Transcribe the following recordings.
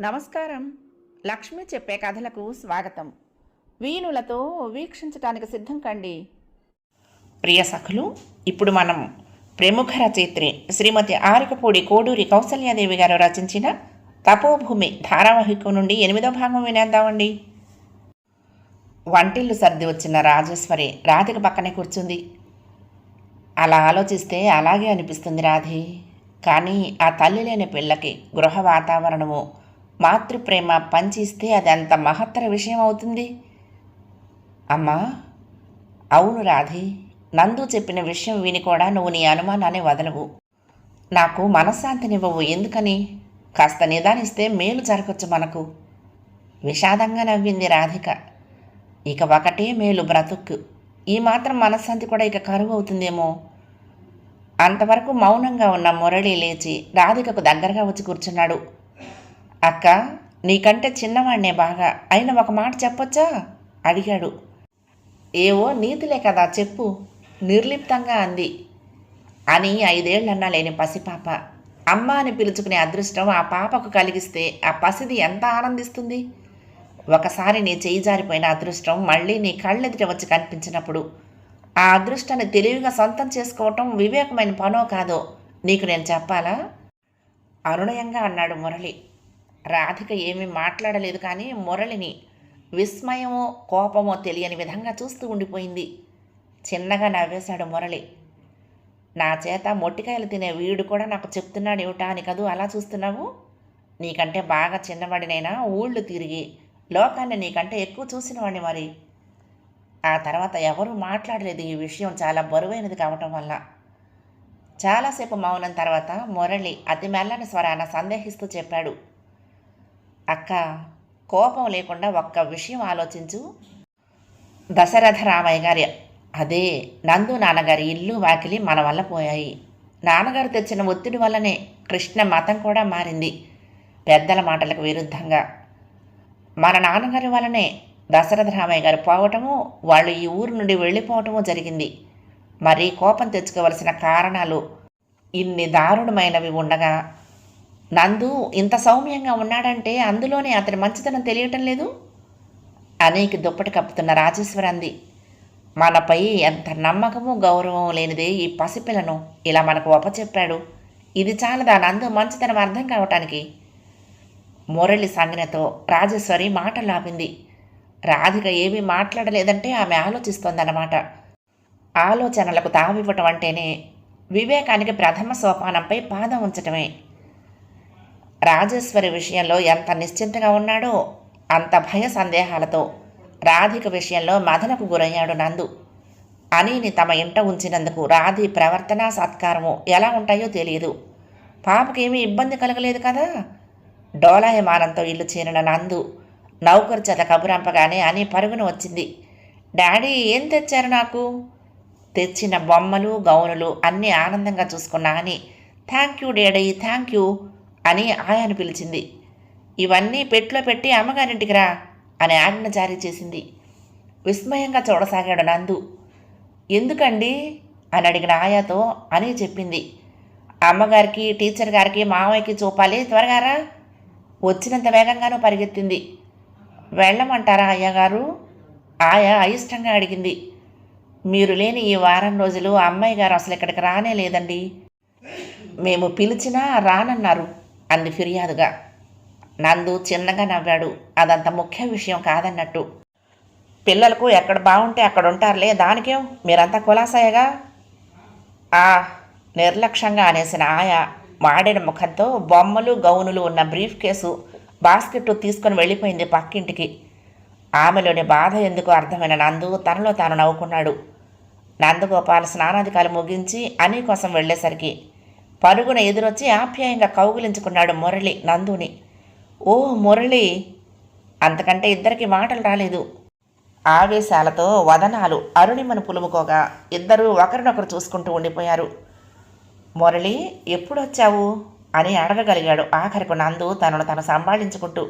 నమస్కారం. లక్ష్మి చెప్పే కథలకు స్వాగతం. వీణులతో వీక్షించటానికి సిద్ధం కండి. ప్రియ సఖులు ఇప్పుడు మనం ప్రముఖ రచయిత్రి శ్రీమతి ఆరికపూడి కోడూరి కౌసల్యాదేవి గారు రచించిన తపోభూమి ధారావాహికం నుండి ఎనిమిదో భాగం వినేద్దామండి. వంటిల్లు సర్ది వచ్చిన రాజేశ్వరి రాధిక పక్కనే కూర్చుంది. అలా ఆలోచిస్తే అలాగే అనిపిస్తుంది రాధి. కానీ ఆ తల్లి లేని పిల్లకి గృహ వాతావరణము మాతృప్రేమ పంచిస్తే అది అంత మహత్తర విషయం అవుతుంది. అమ్మా అవును రాధి నందు చెప్పిన విషయం విని కూడా నువ్వు నీ అనుమానాన్ని వదలవు. నాకు మనశ్శాంతినివ్వవు ఎందుకని? కాస్త నిదానిస్తే మేలు జరగచ్చు మనకు. విషాదంగా నవ్వింది రాధిక. ఇక ఒకటే మేలు బ్రతుక్కు. ఈ మాత్రం మనశ్శాంతి కూడా ఇక కరువు అవుతుందేమో? అంతవరకు మౌనంగా ఉన్న మురళి లేచి రాధికకు దగ్గరగా వచ్చి కూర్చున్నాడు. అక్క నీకంటే చిన్నవాణ్ణే బాగా. అయిన ఒక మాట చెప్పొచ్చా? అడిగాడు. ఏవో నీతిలే కదా చెప్పు. నిర్లిప్తంగా అంది. అని ఐదేళ్ళన్నా లేని పసిపాప. అమ్మ అని పిలుచుకునే అదృష్టం ఆ పాపకు కలిగిస్తే ఆ పసిది ఎంత ఆనందిస్తుంది? ఒకసారి నీ చేయి జారిపోయిన అదృష్టం మళ్ళీ నీ కళ్ళెదుట వచ్చి కనిపించినప్పుడు. ఆ అదృష్టాన్ని తెలివిగా సొంతం చేసుకోవటం వివేకమైన పనో కాదో నీకు నేను చెప్పాలా? అనునయంగా అన్నాడు మురళి. రాధిక ఏమీ మాట్లాడలేదు కానీ మురళిని విస్మయమో కోపమో తెలియని విధంగా చూస్తూ ఉండిపోయింది. చిన్నగా నవ్వేశాడు మురళి. నా చేత మొట్టికాయలు తినే వీడు కూడా నాకు చెప్తున్నాడు ఏమిటా అని కదూ అలా చూస్తున్నావు? నీకంటే బాగా చిన్నవాడినైనా ఊళ్ళు తిరిగి లోకాన్ని నీకంటే ఎక్కువ చూసినవాడిని మరి. ఆ తర్వాత ఎవరూ మాట్లాడలేదు ఈ విషయం చాలా బరువైనది కావటం వల్ల. చాలాసేపు మౌనం తర్వాత మురళి అతి మెల్లని స్వరాన సందేహిస్తూ చెప్పాడు. అక్క కోపం లేకుండా ఒక్క విషయం ఆలోచించు. దశరథ రామయ్య గారి అదే నందు నాన్నగారి ఇల్లు వాకిలి మన వల్ల పోయాయి. నాన్నగారు తెచ్చిన ఒత్తిడి వల్లనే కృష్ణ మతం కూడా మారింది. పెద్దల మాటలకు విరుద్ధంగా. మన నాన్నగారి వల్లనే దశరథ రామయ్య గారు పోవటము వాళ్ళు ఈ ఊరు నుండి వెళ్ళిపోవటము జరిగింది. మరి కోపం తెచ్చుకోవలసిన కారణాలు ఇన్ని దారుణమైనవి ఉండగా నందు ఇంత సౌమ్యంగా ఉన్నాడంటే అందులోనే అతని మంచితనం తెలియటం లేదు? అనేక దుప్పటి కప్పుతున్న రాజేశ్వరి అంది మనపై ఎంత నమ్మకము గౌరవం లేనిదే ఈ పసిపిల్లను ఇలా మనకు ఒప్పచెప్పాడు ఇది చాలదా నందు మంచితనం అర్థం కావటానికి? మురళి సంజ్ఞతో రాజేశ్వరి మాటలు ఆపింది. రాధిక ఏమీ మాట్లాడలేదంటే ఆమె ఆలోచిస్తోందన్నమాట. ఆలోచనలకు తావివ్వటం అంటేనే వివేకానికి ప్రథమ సోపానంపై పాదం ఉంచటమే. రాజేశ్వరి విషయంలో ఎంత నిశ్చింతగా ఉన్నాడో అంత భయ సందేహాలతో రాధిక విషయంలో మదనకు గురయ్యాడు నందు. అనిని తమ ఇంట ఉంచినందుకు రాధి ప్రవర్తన సత్కారము ఎలా ఉంటాయో తెలియదు. పాపకేమీ ఇబ్బంది కలగలేదు కదా? డోలాయమానంతో ఇల్లు చేరిన నందు నౌకరు చేత కబురంపగానే అని పరుగున వచ్చింది. డాడీ ఏం తెచ్చారు నాకు? తెచ్చిన బొమ్మలు గౌనులు అన్నీ ఆనందంగా చూసుకున్నా అని thank you daddy thank you అని ఆయాను పిలిచింది. ఇవన్నీ పెట్లో పెట్టి అమ్మగారింటికి రా అని ఆజ్ఞ జారీ చేసింది. విస్మయంగా చూడసాగాడు నందు. ఎందుకండి? అని అడిగిన ఆయాతో అని చెప్పింది. అమ్మగారికి టీచర్ గారికి మామయ్యకి చూపాలి త్వరగా రా వచ్చినంత వేగంగానూ పరిగెత్తింది. వెళ్ళమంటారా అయ్యగారు? ఆయా అయిష్టంగా అడిగింది. మీరు లేని ఈ వారం రోజులు అమ్మాయి గారు అసలు ఇక్కడికి రానే లేదండి. మేము పిలిచినా రానన్నారు. అంది ఫిర్యాదుగా. నందు చిన్నగా నవ్వాడు. అదంత ముఖ్య విషయం కాదన్నట్టు. పిల్లలకు ఎక్కడ బాగుంటే అక్కడ ఉంటారులే దానికేం? మీరంతా కులాసాయగా ఆ నిర్లక్ష్యంగా అనేసిన ఆయా మాడిన ముఖంతో బొమ్మలు గౌనులు ఉన్న బ్రీఫ్ కేసు బాస్కెట్ తీసుకొని వెళ్ళిపోయింది పక్కింటికి. ఆమెలోని బాధ ఎందుకు అర్థమైన నందు తనలో తాను నవ్వుకున్నాడు. నందగోపాల్ స్నానాధికాలు ముగించి అని కోసం వెళ్ళేసరికి పరుగున ఎదురొచ్చి ఆప్యాయంగా కౌగిలించుకున్నాడు మురళి నందుని. ఓ మురళి అంతకంటే ఇద్దరికి మాటలు రాలేదు. ఆవేశాలతో వదనాలు అరుణిమను పులుముకోగా ఇద్దరూ ఒకరినొకరు చూసుకుంటూ ఉండిపోయారు. మురళి ఎప్పుడొచ్చావు? అని అడగగలిగాడు ఆఖరికి నందు తనను తను సంభాళించుకుంటూ.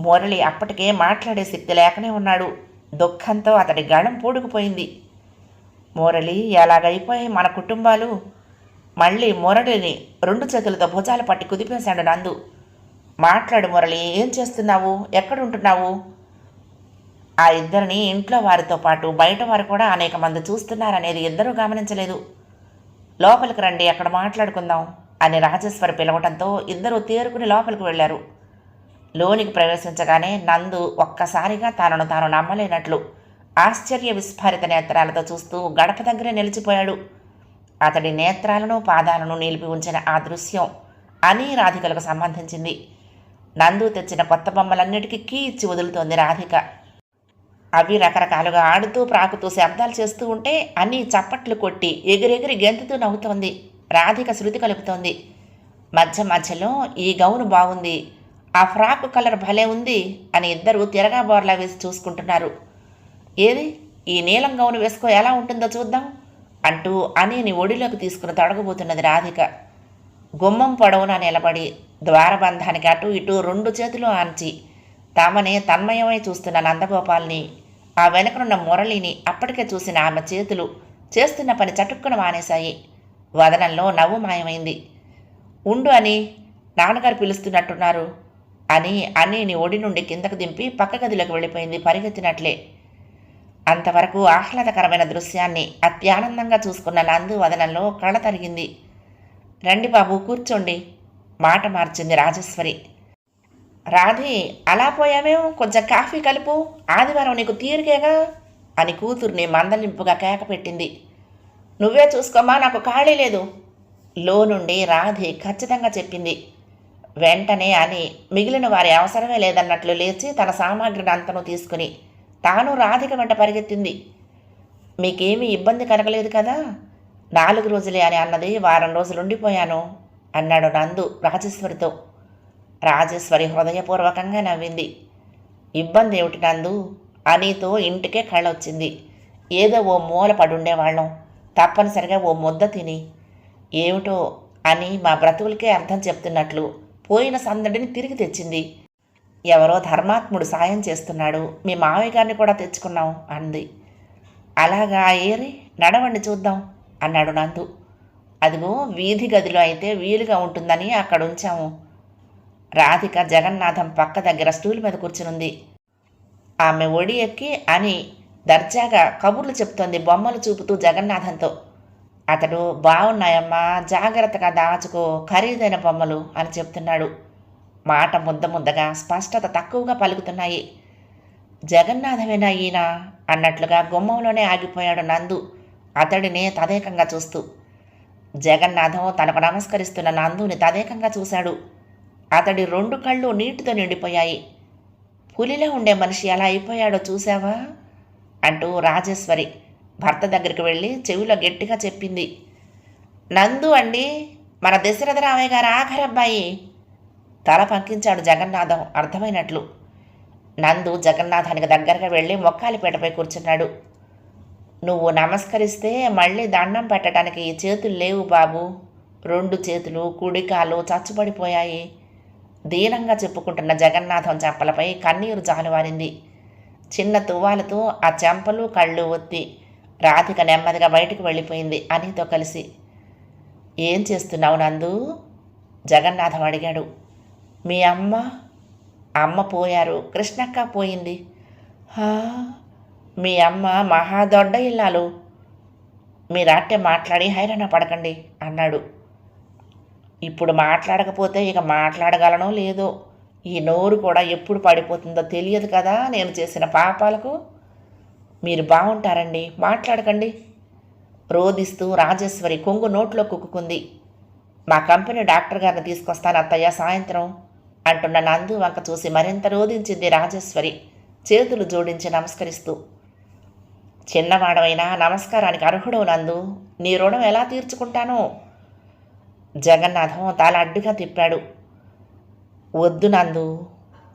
మురళి అప్పటికే మాట్లాడే శక్తి లేకనే ఉన్నాడు. దుఃఖంతో అతడి గళం పూడుకుపోయింది. మురళి ఎలాగైపోయాయి మన కుటుంబాలు? మళ్ళీ మురళిని రెండు చేతులతో భుజాలు పట్టి కుదిపేశాడు నందు. మాట్లాడు మురళి ఏం చేస్తున్నావు? ఎక్కడుంటున్నావు? ఆ ఇద్దరిని ఇంట్లో వారితో పాటు బయట వారు కూడా అనేక మంది చూస్తున్నారనేది ఇద్దరూ గమనించలేదు. లోపలికి రండి అక్కడ మాట్లాడుకుందాం అని రాజేశ్వరి పిలవటంతో ఇద్దరూ తేరుకుని లోపలికి వెళ్ళారు. లోనికి ప్రవేశించగానే నందు ఒక్కసారిగా తనను తాను నమ్మలేనట్లు ఆశ్చర్య విస్ఫారిత నేత్రాలతో చూస్తూ గడప దగ్గరే నిలిచిపోయాడు. అతడి నేత్రాలను పాదాలను నిలిపి ఉంచిన ఆ దృశ్యం అని రాధికలకు సంబంధించింది. నందు తెచ్చిన కొత్త బొమ్మలన్నిటికీ కీ ఇచ్చి వదులుతోంది రాధిక. అవి రకరకాలుగా ఆడుతూ ప్రాకుతూ శబ్దాలు చేస్తూ ఉంటే అన్నీ చప్పట్లు కొట్టి ఎగిరెగిరి గెంతుతూ నవ్వుతోంది. రాధిక శృతి కలుపుతోంది. మధ్య మధ్యలో ఈ గౌను బాగుంది ఆ ఫ్రాక్ కలర్ భలే ఉంది అని ఇద్దరు తిరగా బోర్లా వేసి చూసుకుంటున్నారు. ఏది? ఈ నీలం గౌను వేసుకో ఎలా ఉంటుందో చూద్దాం. అంటూ అనేని ఒడిలోకి తీసుకుని తొడగబోతున్నది రాధిక. గుమ్మం పొడవున నిలబడి ద్వారబంధానికి అటు ఇటు రెండు చేతులు ఆంచి తామనే తన్మయమై చూస్తున్న నందగోపాల్ని ఆ వెనకనున్న మురళిని అప్పటికే చూసిన ఆమె చేతులు చేస్తున్న పని చటుక్కున మానేశాయి. వదనంలో నవ్వు మాయమైంది. ఉండు అని నాన్నగారు పిలుస్తున్నట్టున్నారు అని అన్నీని ఒడి నుండి కిందకు దింపి పక్క గదిలోకి వెళ్ళిపోయింది పరిగెత్తినట్లే. అంతవరకు ఆహ్లాదకరమైన దృశ్యాన్ని అత్యానందంగా చూసుకున్న నందు వదనంలో కళ తరిగింది. రండి బాబు కూర్చోండి మాట మార్చింది రాజేశ్వరి. రాధి అలా పోయామేం కొంచెం కాఫీ కలుపు ఆదివారం నీకు తీరికేగా? అని కూతుర్ని మందలింపుగా కేక పెట్టింది. నువ్వే చూసుకోమా నాకు ఖాళీ లేదు లో నుండి రాధి ఖచ్చితంగా చెప్పింది. వెంటనే అని మిగిలిన వారి అవసరమే లేదన్నట్లు లేచి తన సామాగ్రిని అంతను తీసుకుని తాను రాధిక వెంట పరిగెత్తింది. మీకేమీ ఇబ్బంది కలగలేదు కదా? నాలుగు రోజులే అని అన్నది వారం రోజులు ఉండిపోయాను అన్నాడు నందు రాజేశ్వరితో. రాజేశ్వరి హృదయపూర్వకంగా నవ్వింది. ఇబ్బంది ఏమిటి నందు? అనితో ఇంటికే కళ్ళొచ్చింది. ఏదో ఓ మూల పడుండేవాళ్ళం. తప్పనిసరిగా ఓ ముద్ద తిని ఏమిటో అని మా బ్రతుకులకే అర్థం చెప్తున్నట్లు పోయిన సందడిని తిరిగి తెచ్చింది. ఎవరో ధర్మాత్ముడు సాయం చేస్తున్నాడు మీ మావయ్య గారిని కూడా తెచ్చుకున్నాం అంది. అలాగా ఏరి నడవండి చూద్దాం అన్నాడు నందు. అదిగో వీధి గదిలో అయితే వీలుగా ఉంటుందని అక్కడ ఉంచాము. రాధిక జగన్నాథం పక్క దగ్గర స్టూల్ మీద కూర్చునుంది. ఆమె ఒడి ఎక్కి అని దర్జాగా కబుర్లు చెప్తోంది బొమ్మలు చూపుతూ జగన్నాథంతో. అతడు బాగున్నాయమ్మా జాగ్రత్తగా దాచుకో ఖరీదైన బొమ్మలు అని చెప్తున్నాడు. మాట ముద్ద ముద్దగా స్పష్టత తక్కువగా పలుకుతున్నాయి. జగన్నాథమేనా ఈయన? అన్నట్లుగా గుమ్మంలోనే ఆగిపోయాడు నందు. అతడినే తదేకంగా చూస్తూ. జగన్నాథం తనకు నమస్కరిస్తున్న నందుని తదేకంగా చూశాడు. అతడి రెండు కళ్ళు నీటితో నిండిపోయాయి. పులిలో ఉండే మనిషి ఎలా అయిపోయాడో చూసావా అంటూ రాజేశ్వరి భర్త దగ్గరికి వెళ్ళి చెవిలో గట్టిగా చెప్పింది. నందు అండి మన దశరథరామయ్య గారు ఆఖరబ్బాయి తల పంకించాడు జగన్నాథం. అర్థమైనట్లు. నందు జగన్నాథానికి దగ్గరగా వెళ్ళి మొక్కాలిపేటపై కూర్చున్నాడు. నువ్వు నమస్కరిస్తే మళ్ళీ దండం పెట్టడానికి చేతులు లేవు బాబు. రెండు చేతులు కుడికాలు చచ్చుపడిపోయాయి దీనంగా చెప్పుకుంటున్న జగన్నాథం చెంపలపై కన్నీరు జాలువారింది. చిన్న తువ్వాలతో ఆ చెంపలు కళ్ళు ఒత్తి రాధిక నెమ్మదిగా బయటకు వెళ్ళిపోయింది అనితో కలిసి. ఏం చేస్తున్నావు నందు? జగన్నాథం అడిగాడు. మీ అమ్మ అమ్మ పోయారు. కృష్ణక్క పోయింది. మీ అమ్మ మహాదొడ్డ ఇల్లాలు. మీరాట్టే మాట్లాడి హైరాణ పడకండి అన్నాడు. ఇప్పుడు మాట్లాడకపోతే ఇక మాట్లాడగలనో లేదో? ఈ నోరు కూడా ఎప్పుడు పడిపోతుందో తెలియదు కదా నేను చేసిన పాపాలకు? మీరు బాగుంటారండి మాట్లాడకండి. రోదిస్తూ రాజేశ్వరి కొంగు నోట్లో కుక్కుకుంది. మా కంపెనీ డాక్టర్ గారిని తీసుకొస్తాను అత్తయ్య సాయంత్రం. అంటున్న నందు వంక చూసి మరింత రోధించింది రాజేశ్వరి. చేతులు జోడించి నమస్కరిస్తూ చిన్నవాడవైనా నమస్కారానికి అర్హుడు నందు. నీ రుణం ఎలా తీర్చుకుంటాను? జగన్నాథం తల అడ్డుగా తిప్పాడు. వద్దు నందు.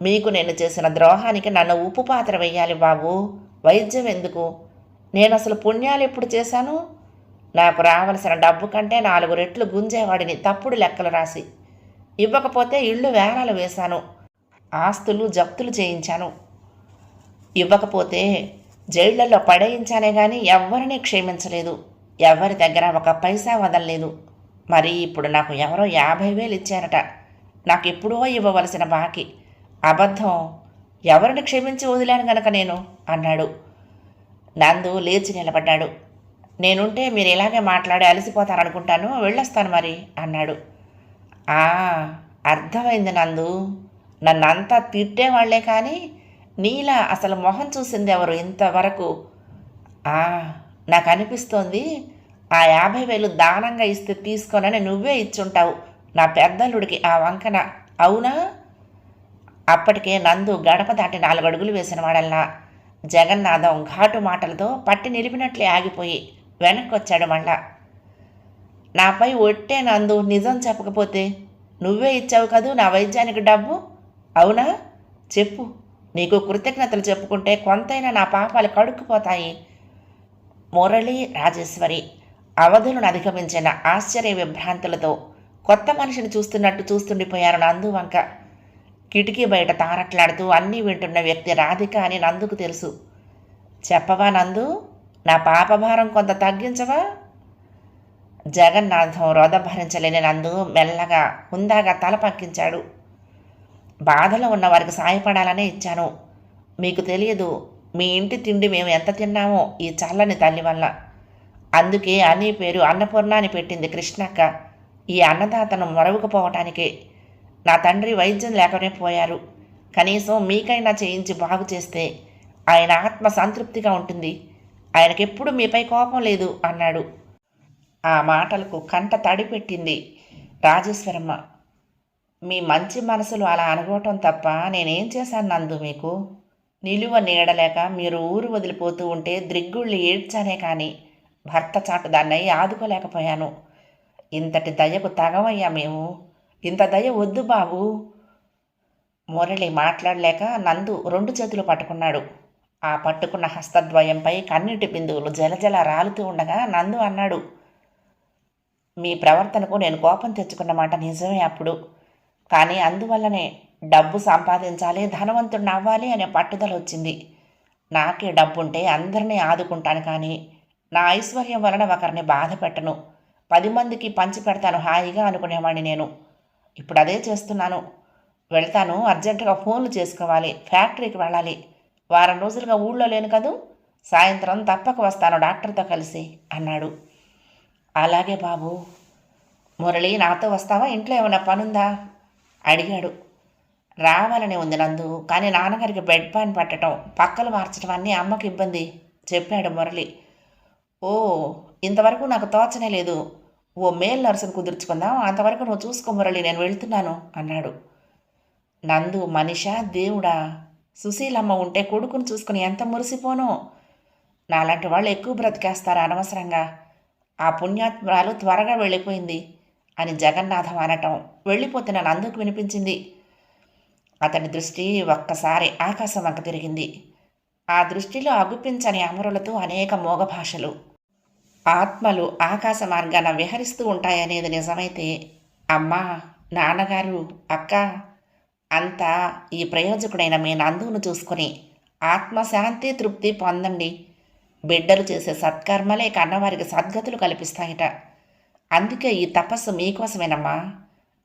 మీకు నేను చేసిన ద్రోహానికి నన్ను ఉప్పు పాత్ర వెయ్యాలి బాబు. వైద్యం ఎందుకు? నేను అసలు పుణ్యాలు ఎప్పుడు చేశాను? నాకు రావలసిన డబ్బు కంటే నాలుగు రెట్లు గుంజేవాడిని తప్పుడు లెక్కలు రాసి. ఇవ్వకపోతే ఇళ్ళు వేలాలు వేశాను. ఆస్తులు జప్తులు చేయించాను. ఇవ్వకపోతే జైళ్ళలో పడేయించానే కానీ ఎవ్వరిని క్షేమించలేదు. ఎవరి దగ్గర ఒక పైసా వదలలేదు. మరి ఇప్పుడు నాకు ఎవరో యాభై వేలు ఇచ్చారట. నాకు ఎప్పుడో ఇవ్వవలసిన బాకీ. అబద్ధం. ఎవరిని క్షమించి వదిలాను గనక నేను? అన్నాడు. నందు లేచి నిలబడ్డాడు. నేనుంటే మీరు ఇలాగే మాట్లాడి అలసిపోతారనుకుంటాను. వెళ్ళొస్తాను మరి అన్నాడు. అర్థమైంది నందు. నన్నంతా తిట్టేవాళ్ళే కానీ నీలా అసలు మొహం చూసింది ఎవరు ఇంతవరకు? నాకు అనిపిస్తోంది ఆ యాభై వేలు దానంగా ఇస్తే తీసుకోనని నువ్వే ఇచ్చుంటావు. నా పెద్దల్లుడికి ఆ వంకన. అవునా? అప్పటికే నందు గడప దాటి నాలుగు అడుగులు వేసిన వాడల్లా. జగన్నాథం ఘాటు మాటలతో పట్టి నిలిపినట్లే ఆగిపోయి వెనక్కి వచ్చాడు మళ్ళా. నాపై ఒట్టే నందు నిజం చెప్పకపోతే నువ్వే ఇచ్చావు కదూ నా వైద్యానికి డబ్బు? అవునా? చెప్పు. నీకు కృతజ్ఞతలు చెప్పుకుంటే కొంతైనా నా పాపాలు కడుక్కుపోతాయి. మురళి రాజేశ్వరి అవధులను అధిగమించిన ఆశ్చర్య విభ్రాంతులతో కొత్త మనిషిని చూస్తున్నట్టు చూస్తుండిపోయారు నందు వంక. కిటికీ బయట తారట్లాడుతూ అన్నీ వింటున్న వ్యక్తి రాధిక అని నందుకు తెలుసు. చెప్పవా నందు? నా పాపభారం కొంత తగ్గించవా? జగన్నాథం రోధ భరించలేని నందు మెల్లగా హుందాగా తల పక్కించాడు. బాధలో ఉన్న వారికి సాయపడాలనే ఇచ్చాను. మీకు తెలియదు మీ ఇంటి తిండి మేము ఎంత తిన్నామో ఈ చల్లని తల్లి వల్ల. అందుకే అని పేరు అన్నపూర్ణ అని పెట్టింది కృష్ణక్క. ఈ అన్నదాతను మొరవకపోవటానికే. నా తండ్రి వైద్యం లేకనే పోయారు. కనీసం మీకైనా చేయించి బాగు చేస్తే ఆయన ఆత్మ సంతృప్తిగా ఉంటుంది. ఆయనకెప్పుడు మీపై కోపం లేదు అన్నాడు. ఆ మాటలకు కంట తడిపెట్టింది రాజేశ్వరమ్మ. మీ మంచి మనసులు అలా అనుకోవటం తప్ప నేనేం చేశాను నందు మీకు? నిలువ నీడలేక మీరు ఊరు వదిలిపోతూ ఉంటే ద్రిగ్గుళ్ళు ఏడ్చానే కానీ భర్త చాటు దాన్నై ఆదుకోలేకపోయాను. ఇంతటి దయకు తగవయ్యా మేము. ఇంత దయ వద్దు బాబు. మురళి మాట్లాడలేక నందు రెండు చేతులు పట్టుకున్నాడు. ఆ పట్టుకున్న హస్తద్వయంపై కన్నీటి బిందువులు జలజల రాలుతూ ఉండగా నందు అన్నాడు మీ ప్రవర్తనకు నేను కోపం తెచ్చుకున్నమాట నిజమే అప్పుడు. కానీ అందువల్లనే డబ్బు సంపాదించాలి ధనవంతుడిని అవ్వాలి అనే పట్టుదల వచ్చింది. నాకే డబ్బుంటే అందరినీ ఆదుకుంటాను కానీ నా ఐశ్వర్యం వలన ఒకరిని బాధ పెట్టను. పది మందికి పంచి పెడతాను హాయిగా అనుకునేవాడిని నేను. ఇప్పుడు అదే చేస్తున్నాను. వెళ్తాను అర్జెంటుగా ఫోన్లు చేసుకోవాలి ఫ్యాక్టరీకి వెళ్ళాలి. వారం రోజులుగా ఊళ్ళో లేను కదూ? సాయంత్రం తప్పక వస్తాను డాక్టర్తో కలిసి అన్నాడు. అలాగే బాబు మురళి నాతో వస్తావా? ఇంట్లో ఏమైనా పనుందా? అడిగాడు. రావాలని ఉంది నందు కానీ నాన్నగారికి బెడ్ పాన్ పట్టడం పక్కలు మార్చడం అన్నీ అమ్మకి ఇబ్బంది చెప్పాడు మురళి. ఓ ఇంతవరకు నాకు తోచనే లేదు. ఓ మేల్ నర్సును కుదుర్చుకుందాం అంతవరకు నువ్వు చూసుకో మురళి నేను వెళ్తున్నాను అన్నాడు. నందు మనిష దేవుడా సుశీలమ్మ ఉంటే కొడుకును చూసుకుని ఎంత మురిసిపోనో? నాలాంటి వాళ్ళు ఎక్కువ బ్రతికేస్తారు అనవసరంగా? ఆ పుణ్యాత్మరాలు త్వరగా వెళ్ళిపోయింది అని జగన్నాథం అనటం వెళ్ళిపోతున్న నందుకు వినిపించింది. అతని దృష్టి ఒక్కసారి ఆకాశం వంక తిరిగింది. ఆ దృష్టిలో అగుపించని అమరులతో అనేక మోగ భాషలు ఆత్మలు ఆకాశ మార్గాన విహరిస్తూ ఉంటాయనేది నిజమైతే అమ్మా నాన్నగారు అక్క అంతా ఈ ప్రయోజకుడైన మీ నందును చూసుకుని ఆత్మశాంతి తృప్తి పొందండి. బిడ్డలు చేసే సత్కర్మలే కన్నవారికి సద్గతులు కల్పిస్తాయట. అందుకే ఈ తపస్సు మీకోసమేనమ్మా.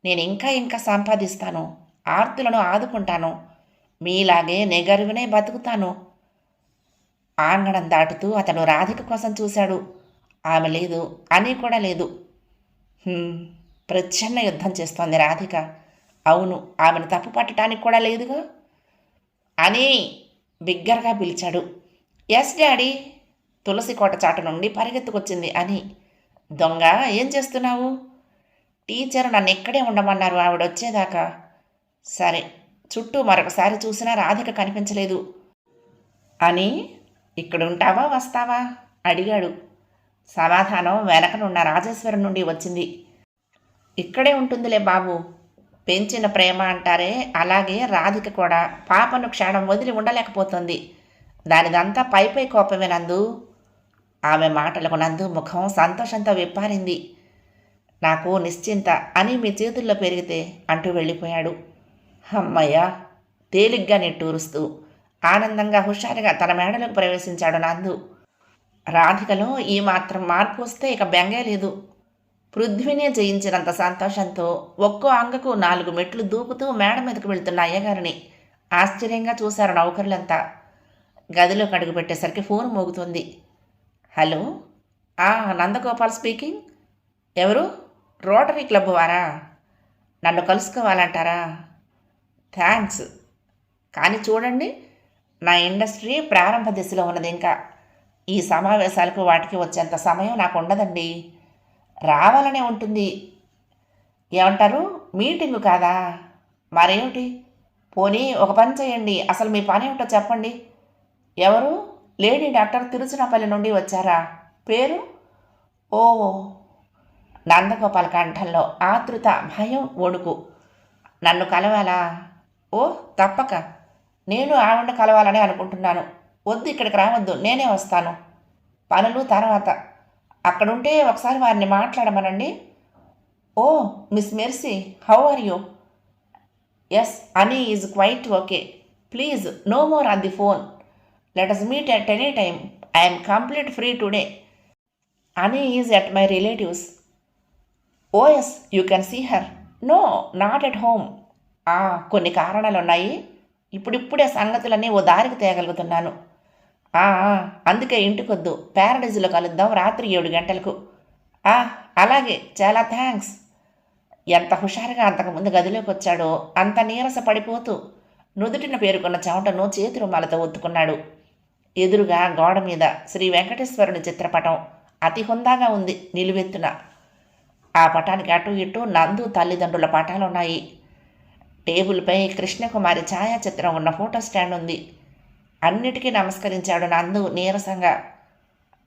నేను ఇంకా ఇంకా సంపాదిస్తాను ఆర్తులను ఆదుకుంటాను మీలాగే నెగరువునే బతుకుతాను. ఆంగణం దాటుతూ అతను రాధిక కోసం చూశాడు. ఆమె లేదు అని కూడా లేదు. ప్రచ్ఛన్న యుద్ధం చేస్తోంది రాధిక. అవును ఆమెను తప్పు పట్టడానికి కూడా లేదుగా? అని బిగ్గరగా పిలిచాడు. ఎస్ డాడీ తులసి కోట చాటు నుండి పరిగెత్తుకొచ్చింది అని. దొంగ ఏం చేస్తున్నావు? టీచర్ నన్ను ఇక్కడే ఉండమన్నారు ఆవిడ వచ్చేదాకా సరే చుట్టూ మరొకసారి చూసినా రాధిక కనిపించలేదు. అని ఇక్కడ ఉంటావా వస్తావా? అడిగాడు. సమాధానం వెనకనున్న రాజేశ్వరం నుండి వచ్చింది. ఇక్కడే ఉంటుందిలే బాబు పెంచిన ప్రేమ అంటారే అలాగే రాధిక కూడా పాపను క్షణం వదిలి ఉండలేకపోతుంది. దానిదంతా పై పై కోపమే నందు. ఆమె మాటలకు నందు ముఖం సంతోషంతో విప్పారింది. నాకు నిశ్చింత అని మీ చేతుల్లో పెరిగితే అంటూ వెళ్ళిపోయాడు. అమ్మయ్యా తేలిగ్గా నిట్టూరుస్తూ ఆనందంగా హుషారుగా తన మేడలోకి ప్రవేశించాడు నందు. రాధికలో ఈ మాత్రం మార్పు వస్తే ఇక బెంగే లేదు. పృథ్వీనే జయించినంత సంతోషంతో ఒక్కో అంగకు నాలుగు మెట్లు దూకుతూ మేడ మీదకు వెళ్తున్న అయ్యగారిని ఆశ్చర్యంగా చూశారు నౌకరులంతా. గదిలోకి అడుగు పెట్టేసరికి ఫోన్ మోగుతుంది. హలో? నందగోపాల్ స్పీకింగ్. ఎవరు? రోటరీ క్లబ్ వారా? నన్ను కలుసుకోవాలంటారా? థ్యాంక్స్. కానీ చూడండి నా ఇండస్ట్రీ ప్రారంభ దశలో ఉన్నది ఇంకా. ఈ సమావేశాలకు వాటికి వచ్చేంత సమయం నాకు ఉండదండి. రావాలనే ఉంటుంది. ఏమంటారు? మీటింగు కాదా? మరేమిటి? పోనీ ఒక పని చేయండి. అసలు మీ పని ఏమిటో చెప్పండి. ఎవరు? లేడీ డాక్టర్ తిరుచునపల్లి నుండి వచ్చారా? పేరు? ఓ నందగోపాల్ కంఠంలో ఆతృత భయం వణుకు. నన్ను కలవాలా? ఓ తప్పక. నేను ఆవిడ కలవాలని అనుకుంటున్నాను. వద్దు ఇక్కడికి రావద్దు. నేనే వస్తాను. పనులు తర్వాత. అక్కడుంటే ఒకసారి వారిని మాట్లాడమనండి. ఓ miss Mercy how are you? Yes Annie is quite okay. Please no more on the phone. Let us meet at any time I'm complete free today Annie is at my relatives oh yes you can see her no not at home కొన్ని కారణాలు ఉన్నాయి ఇప్పుడిప్పుడే సంగతులన్నీ ఓ దారికి తేయగలుగుతున్నాను ఆ, అందుకే ఇంటికొద్దు. ప్యారడైజ్లో కలుద్దాం రాత్రి ఏడు గంటలకు. ఆ, అలాగే. చాలా థ్యాంక్స్ ఎంత హుషారుగా అంతకుముందు గదిలోకి వచ్చాడో అంత నీరస పడిపోతూ నుదుటిన పేరుకున్న చెమటను చేతి రుమాలతో ఒత్తుకున్నాడు. ఎదురుగా గోడ మీద శ్రీ వెంకటేశ్వరుని చిత్రపటం అతి హుందాగా ఉంది నిలువెత్తున. ఆ పటానికి అటు ఇటు నందు తల్లిదండ్రుల పటాలు ఉన్నాయి టేబుల్పై కృష్ణకుమారి ఛాయాచిత్రం ఉన్న ఫోటో స్టాండ్ ఉంది. అన్నిటికీ నమస్కరించాడు నందు నీరసంగా.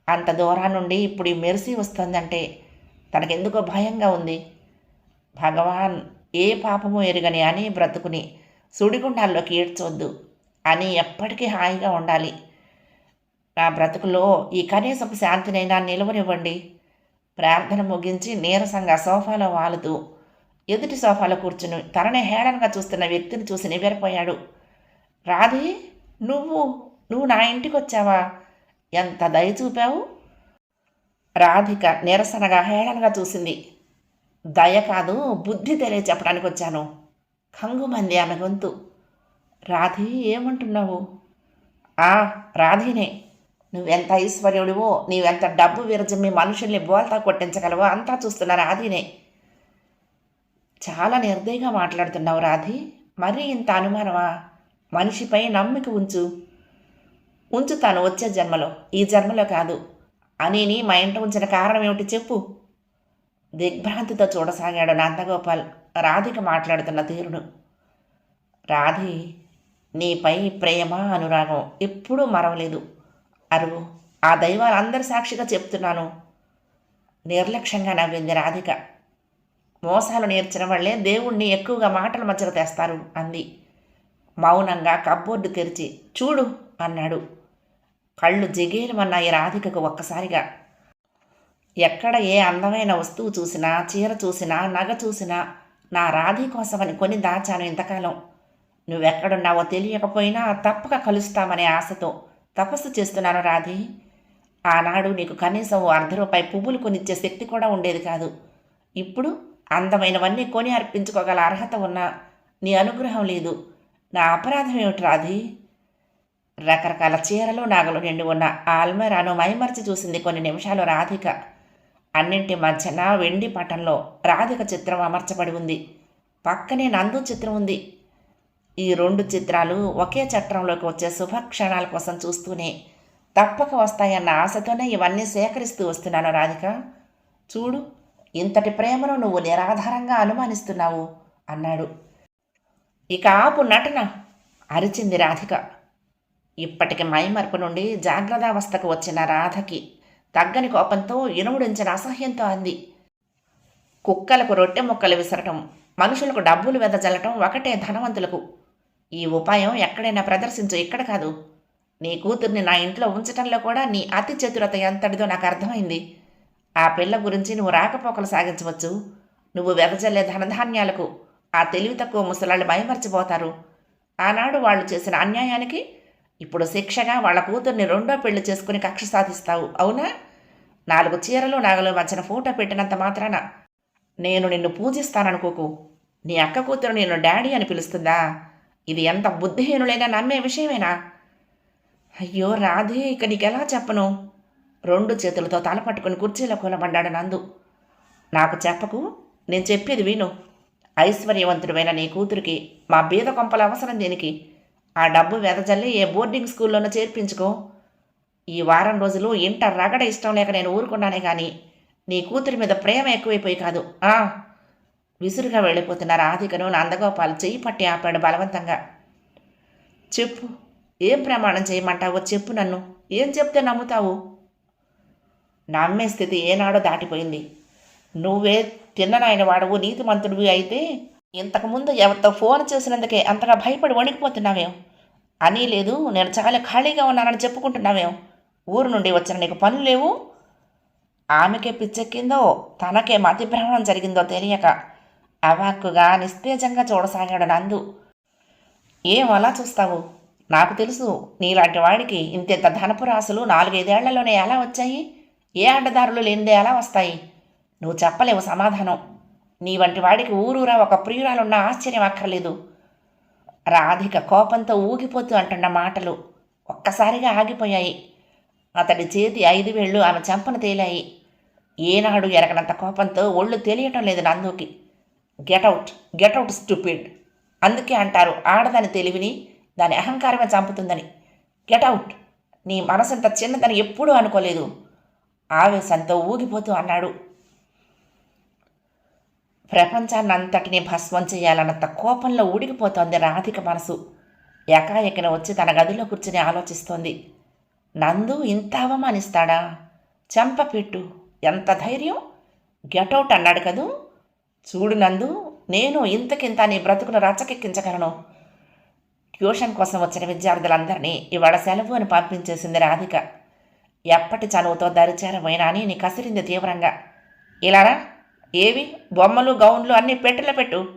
అంత దూరం నుండి ఇప్పుడు ఈ మెరిసి వస్తుందంటే తనకెందుకో భయంగా ఉంది. భగవాన్ ఏ పాపము ఎరుగని అని బ్రతుకుని సుడిగుండాల్లోకి ఏడ్చొద్దు. అని ఎప్పటికీ హాయిగా ఉండాలి. నా బ్రతుకులో ఈ కనీసపు శాంతినైనా నిలవనివ్వండి. ప్రార్థన ముగించి నీరసంగా సోఫాలో వాలుతూ ఎదుటి సోఫాలో కూర్చుని తనని హేళనగా చూస్తున్న వ్యక్తిని చూసి నివ్వెరపోయాడు. రాధే నువ్వు నువ్వు నా ఇంటికి వచ్చావా ఎంత దయ చూపావు? రాధిక నిరసనగా హేళనగా చూసింది. దయ కాదు బుద్ధి తెలియ చెప్పడానికి వచ్చాను కంగుమంది ఆమె గొంతు. రాధి ఏమంటున్నావు? ఆ రాధినే. నువ్వెంత ఐశ్వర్యుడివో నీవెంత డబ్బు విరజమ్మి మనుషుల్ని బోల్తా కొట్టించగలవో అంతా చూస్తున్న రాధినే చాలా నిర్దయగా మాట్లాడుతున్నావు రాధి. మరీ ఇంత అనుమానమా? మనిషిపై నమ్మిక ఉంచు. ఉంచుతాను వచ్చే జన్మలో. ఈ జన్మలో కాదు. అనిని మా ఇంట ఉంచిన కారణం ఏమిటి చెప్పు. దిగ్భ్రాంతితో చూడసాగాడు నందగోపాల్. రాధిక మాట్లాడుతున్న తీరుడు రాధి నీపై ప్రేమ అనురాగం ఎప్పుడూ మరవలేదు. అరుగు ఆ దైవాలందరి సాక్షిగా చెప్తున్నాను. నిర్లక్ష్యంగా నవ్వింది రాధిక. మోసాలు నేర్చిన వాళ్ళే దేవుణ్ణి ఎక్కువగా మాటల మధ్యలో తెస్తారు అంది. మౌనంగా కబ్బోర్డు తెరిచి చూడు అన్నాడు. కళ్ళు జిగేలమన్నాయి రాధికకు ఒక్కసారిగా. ఎక్కడ ఏ అందమైన వస్తువు చూసినా చీర చూసినా నగ చూసినా నా రాధి కోసమని కొని దాచాను ఇంతకాలం. నువ్వెక్కడున్నావో తెలియకపోయినా తప్పక కలుస్తామనే ఆశతో తపస్సు చేస్తున్నాను రాధి. ఆనాడు నీకు కనీసం అర్ధ రూపాయి పువ్వులు కొనిచ్చే శక్తి కూడా ఉండేది కాదు. ఇప్పుడు అందమైనవన్నీ కొని అర్పించుకోగల అర్హత ఉన్నా నీ అనుగ్రహం లేదు. నా అపరాధం ఏమిటి రాధి? రకరకాల చీరలు నాగలు నిండి ఉన్న ఆ అల్మెరాను మైమర్చి చూసింది కొన్ని నిమిషాలు రాధిక. అన్నింటి మధ్యన వెండి పటంలో రాధిక చిత్రం అమర్చబడి ఉంది. పక్కనే నందు చిత్రం ఉంది. ఈ రెండు చిత్రాలు ఒకే చట్రంలోకి వచ్చే శుభక్షణాల కోసం చూస్తూనే తప్పక వస్తాయన్న ఆశతోనే ఇవన్నీ సేకరిస్తూ వస్తున్నాను రాధిక. చూడు ఇంతటి ప్రేమను నువ్వు నిరాధారంగా అనుమానిస్తున్నావు అన్నాడు. ఇక ఆపు నటన అరిచింది రాధిక. ఇప్పటికి మైమర్పు నుండి జాగ్రత్తావస్థకు వచ్చిన రాధకి తగ్గని కోపంతో ఇనుముడించిన అసహ్యంతో అంది. కుక్కలకు రొట్టె ముక్కలు విసరటం మనుషులకు డబ్బులు వెదజల్లటం ఒకటే ధనవంతులకు. ఈ ఉపాయం ఎక్కడైనా ప్రదర్శించు ఇక్కడ కాదు. నీ కూతుర్ని నా ఇంట్లో ఉంచటంలో కూడా నీ అతి చతురత ఎంతటిదో నాకు అర్థమైంది. ఆ పిల్ల గురించి నువ్వు రాకపోకలు సాగించవచ్చు. నువ్వు వెదజల్లే ధనధాన్యాలకు ఆ తెలివి తక్కువ ముసలాళ్ళు భయమర్చిపోతారు. ఆనాడు వాళ్ళు చేసిన అన్యాయానికి ఇప్పుడు శిక్షగా వాళ్ళ కూతుర్ని రెండో పెళ్ళి చేసుకుని కక్ష సాధిస్తావు అవునా? నాలుగు చీరలు నాగలు మధ్యన ఫోటో పెట్టినంత మాత్రాన నేను నిన్ను పూజిస్తాననుకోకు. నీ అక్క కూతురు నిన్ను డాడీ అని పిలుస్తుందా? ఇది ఎంత బుద్ధిహీనులేగా నమ్మే విషయమేనా? అయ్యో రాధే ఇక నీకెలా చెప్పను? రెండు చేతులతో తల పట్టుకుని కుర్చీలో కూలబడ్డాడు నందు. నాకు చెప్పకు నేను చెప్పేది విను. ఐశ్వర్యవంతుడైన నీ కూతురికి మా బీద కొంపల అవసరం దీనికి. ఆ డబ్బు వెదజల్లి ఏ బోర్డింగ్ స్కూల్లోనూ చేర్పించుకో. ఈ వారం రోజులు ఇంట రగడ ఇష్టం లేక నేను ఊరుకున్నానే కానీ నీ కూతురి మీద ప్రేమ ఎక్కువైపోయి కాదు. ఆ! విసురుగా వెళ్ళిపోతున్న రాధికను నందగోపాల్ చెయ్యి పట్టి ఆపాడు బలవంతంగా. చెప్పు ఏం ప్రమాణం చేయమంటావో చెప్పు నన్ను. ఏం చెప్తే నమ్ముతావు? నమ్మే స్థితి ఏనాడో దాటిపోయింది. నువ్వే తిన్ననాయన వాడవు నీతిమంతుడివి అయితే ఇంతకుముందు ఎవరితో ఫోన్ చేసినందుకే అంతగా భయపడి వణికిపోతున్నావేం? అని లేదు నేను చాలా ఖాళీగా ఉన్నానని చెప్పుకుంటున్నావేం? ఊరు నుండి వచ్చిన నీకు పనులు లేవు? ఆమెకే పిచ్చెక్కిందో తనకే మతిభ్రమణం జరిగిందో తెలియక అవాక్కుగా నిస్తేజంగా చూడసాగాడు నందు. ఏం అలా చూస్తావు? నాకు తెలుసు నీలాంటి వాడికి ఇంతెంత ధనపు రాసులు నాలుగైదేళ్ళలోనే ఎలా వచ్చాయి? ఏ అడ్డదారులు లేనిదే ఎలా వస్తాయి? నువ్వు చెప్పలేవు సమాధానం. నీ వంటి వాడికి ఊరూరా ఒక ప్రియురాలున్న ఆశ్చర్యం అక్కర్లేదు. రాధిక కోపంతో ఊగిపోతూ అంటున్న మాటలు ఒక్కసారిగా ఆగిపోయాయి. అతడి చేతి ఐదు వేళ్ళు ఆమె చెంపను తేలాయి. ఏనాడు ఎరగనంత కోపంతో ఒళ్ళు తెలియటం లేదు నందుకి. Get out get out stupid. అందుకే అంటారు ఆడదాని తెలివిని దాని అహంకారమే చంపుతుందని. గెటౌట్ నీ మనసంత చిన్నదని ఎప్పుడూ అనుకోలేదు. ఆవేశంతో ఊగిపోతూ అన్నాడు. ప్రపంచాన్ని ప్రపంచాన్నంతటినీ భస్మం చేయాలన్నంత కోపంలో ఊడికిపోతోంది రాధిక మనసు. ఎకాఎకిన వచ్చి తన గదిలో కూర్చుని ఆలోచిస్తోంది. నందు ఇంత అవమానిస్తాడా? చెంపపెట్టు ఎంత ధైర్యం? గెటౌట్ అన్నాడు కదూ? చూడు నందు నేను ఇంతకింత నీ బ్రతుకును రచ్చకెక్కించగలను. ట్యూషన్ కోసం వచ్చిన విద్యార్థులందరినీ ఇవాళ సెలవు అని పంపించేసింది రాధిక. ఎప్పటి చనువుతో దరిచారమైనా అని నీ కసిరింది తీవ్రంగా. ఇలారా? ఏవి? బొమ్మలు గౌన్లు అన్నీ పెట్టెలో పెట్టు.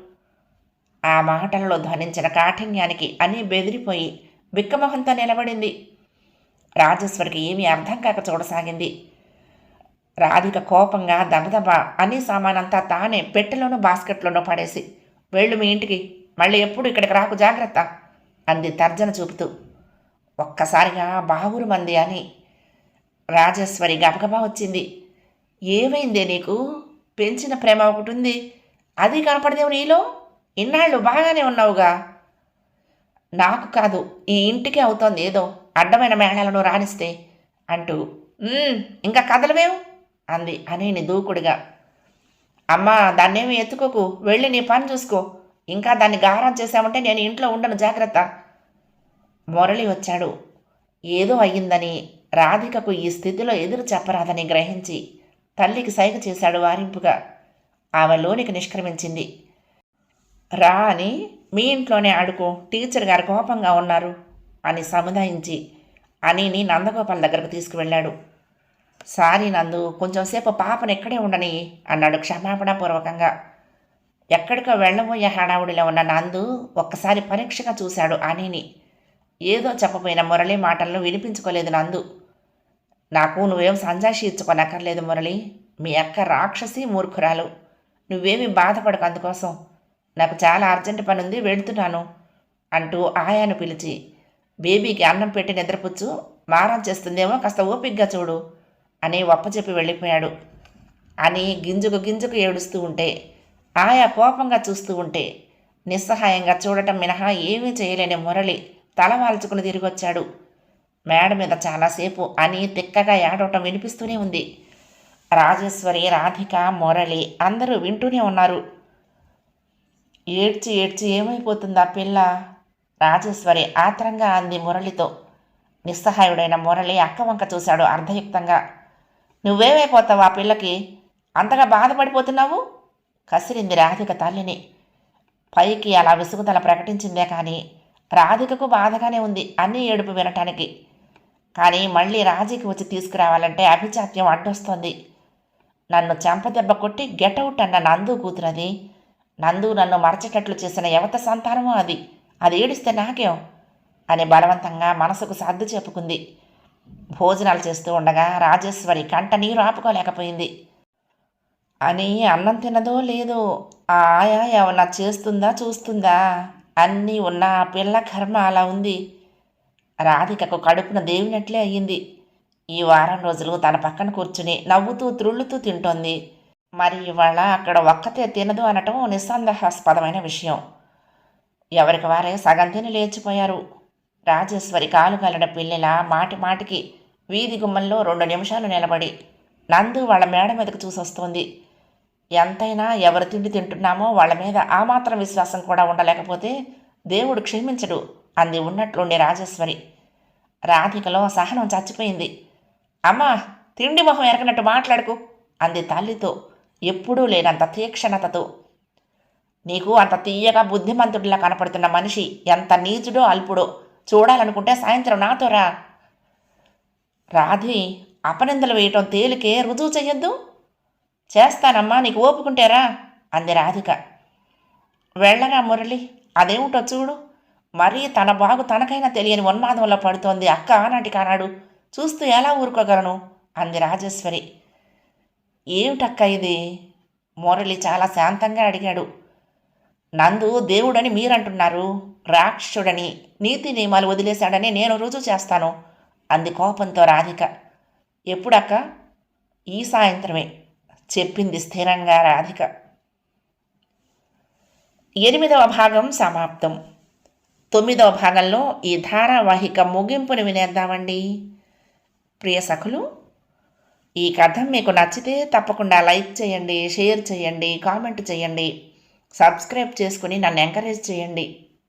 ఆ మాటలలో ధ్వనించిన కాఠిన్యానికి అన్నీ బెదిరిపోయి బిక్కమొహంతో నిలబడింది. రాజేశ్వరికి ఏమీ అర్థం కాక చూడసాగింది. రాధిక కోపంగా దబదబ అన్ని సామానంతా తానే పెట్టెలోనూ బాస్కెట్లోనూ పడేసి వెళ్ళు మీ ఇంటికి మళ్ళీ ఎప్పుడు ఇక్కడికి రాకు జాగ్రత్త అంది తర్జన చూపుతూ. ఒక్కసారిగా బావురు మంది అని రాజేశ్వరి గబగబా వచ్చింది. ఏమైందే నీకు? పెంచిన ప్రేమ ఒకటి ఉంది. అది కనపడదేవు నీలో? ఇన్నాళ్ళు బాగానే ఉన్నావుగా. నాకు కాదు ఈ ఇంటికి అవుతోంది ఏదో అడ్డమైన మేళాలను రాణిస్తే అంటూ. ఇంకా కదలవేవు అంది. అనేని దూకుడుగా అమ్మా దాన్నేమి ఎత్తుకోకు. వెళ్ళి నీ పని చూసుకో. ఇంకా దాన్ని గారం చేశామంటే నేను ఇంట్లో ఉండను. జాగ్రత్త. మురళి వచ్చాడు. ఏదో అయ్యిందని రాధికకు ఈ స్థితిలో ఎదురు చెప్పరాదని గ్రహించి తల్లికి సైగ చేశాడు వారింపుగా. ఆమె లోనికి నిష్క్రమించింది. రా అని మీ ఇంట్లోనే ఆడుకో. టీచర్ గారు కోపంగా ఉన్నారు అని సముదాయించి అనిని నందగోపాల్ దగ్గరకు తీసుకువెళ్ళాడు. సారీ నందు కొంచెం సేపు పాపను ఇక్కడే ఉండని అన్నాడు క్షమాపణాపూర్వకంగా ఎక్కడికో వెళ్ళబోయే హడావుడిలో ఉన్న నందు ఒక్కసారి పరీక్షగా చూశాడు అనిని. ఏదో చెప్పబోయిన మురళి మాటలను వినిపించుకోలేదు నందు. నాకు నువ్వేం సంజాషి ఇచ్చుకోనక్కర్లేదు మురళి. మీ అక్క రాక్షసి మూర్ఖురాలు. నువ్వేమీ బాధపడకు అందుకోసం. నాకు చాలా అర్జెంట్ పని ఉంది వెళ్తున్నాను అంటూ ఆయాను పిలిచి. బేబీకి అన్నం పెట్టి నిద్రపుచ్చు మారం చేస్తుందేమో కాస్త ఓపిగ్గా చూడు. అని ఒప్పచెప్పి వెళ్ళిపోయాడు. అని గింజుకు గింజుకు ఏడుస్తూ ఉంటే ఆయా కోపంగా చూస్తూ ఉంటే నిస్సహాయంగా చూడటం మినహా ఏమీ చేయలేని మురళి తల వాల్చుకుని తిరిగొచ్చాడు. మేడ మీద చాలాసేపు అని తిక్కగా ఏడవటం వినిపిస్తూనే ఉంది. రాజేశ్వరి రాధిక మురళి అందరూ వింటూనే ఉన్నారు. ఏడ్చి ఏడ్చి ఏమైపోతుందా పిల్ల? రాజేశ్వరి ఆత్రంగా అంది మురళితో. నిస్సహాయుడైన మురళి అక్కవంక చూశాడు అర్ధయుక్తంగా. నువ్వేమైపోతావు ఆ పిల్లకి? అంతగా బాధపడిపోతున్నావు? కసిరింది రాధిక తల్లిని. పైకి అలా విసుగుదల ప్రకటించిందే కానీ రాధికకు బాధగానే ఉంది అన్ని ఏడుపు వినటానికి. కానీ మళ్ళీ రాజీకి వచ్చి తీసుకురావాలంటే అభిజాత్యం అడ్డొస్తుంది నన్ను చెంపదెబ్బ కొట్టి గెటౌట్ అన్న నందు కూతురది. నందు నన్ను మరచేటట్లు చేసిన యవత సంతానమో అది. అది ఏడిస్తే నాకేం? అని బలవంతంగా మనసుకు సర్దు చెప్పుకుంది. భోజనాలు చేస్తూ ఉండగా రాజేశ్వరి కంట నీరు ఆపుకోలేకపోయింది. అని అన్నం తినదో లేదో ఆ ఆయా ఏమన్నా చేస్తుందా చూస్తుందా? అన్నీ ఉన్న ఆ పిల్ల కర్మ అలా ఉంది. రాధికకు కడుపున దేవినట్లే అయ్యింది. ఈ వారం రోజులు తన పక్కన కూర్చుని నవ్వుతూ త్రుళ్ళుతూ తింటోంది. మరి ఇవాళ అక్కడ ఒక్కతే తినదు అనటం నిస్సందేహాస్పదమైన విషయం. ఎవరికి వారే సగం తిని లేచిపోయారు. రాజేశ్వరి కాలు కలడ పిల్లల మాటి మాటికి వీధి గుమ్మంలో రెండు నిమిషాలు నిలబడి నందు వాళ్ళ మేడ మీదకు చూసొస్తోంది. ఎంతైనా ఎవరు తిండి తింటున్నామో వాళ్ళ మీద ఆ మాత్రం విశ్వాసం కూడా ఉండలేకపోతే దేవుడు క్షమించడు అంది ఉన్నట్లుండి రాజేశ్వరి. రాధికలో సహనం చచ్చిపోయింది. అమ్మా తిండి మొహం ఎరగనట్టు మాట్లాడుకు అంది తల్లితో ఎప్పుడూ లేనంత తీక్షణతతో. నీకు అంత తీయగా బుద్ధిమంతుడిలా కనపడుతున్న మనిషి ఎంత నీచుడో అల్పుడో. చూడాలనుకుంటే సాయంత్రం నాతో రా. రాధి అపనిందలు వేయటం తేలికే రుజువు చెయ్యొద్దు. చేస్తానమ్మా నీకు ఓపుకుంటేరా అంది రాధిక. వెళ్ళరా మురళి అదేమిటో చూడు. మరీ తన బాగు తనకైనా తెలియని ఉన్మాదంలో పడుతోంది అక్క ఆనాటి కానాడు. చూస్తూ ఎలా ఊరుకోగలను అంది రాజేశ్వరి. ఏమిటక్క ఇది? మురళి చాలా శాంతంగా అడిగాడు. నందు దేవుడని మీరంటున్నారు. రాక్షసుడని నీతి నియమాలు వదిలేశాడని నేను రుజువు చేస్తాను. అంది కోపంతో రాధిక. ఎప్పుడక్క? ఈ సాయంత్రమే చెప్పింది స్థిరంగా రాధిక. ఎనిమిదవ భాగం సమాప్తం. తొమ్మిదవ భాగంలో ఈ ధారావాహిక ముగింపుని వినేద్దామండి. ప్రియ సఖులు ఈ కథ మీకు నచ్చితే తప్పకుండా లైక్ చేయండి షేర్ చేయండి కామెంట్ చేయండి సబ్స్క్రైబ్ చేసుకుని నన్ను ఎంకరేజ్ చేయండి.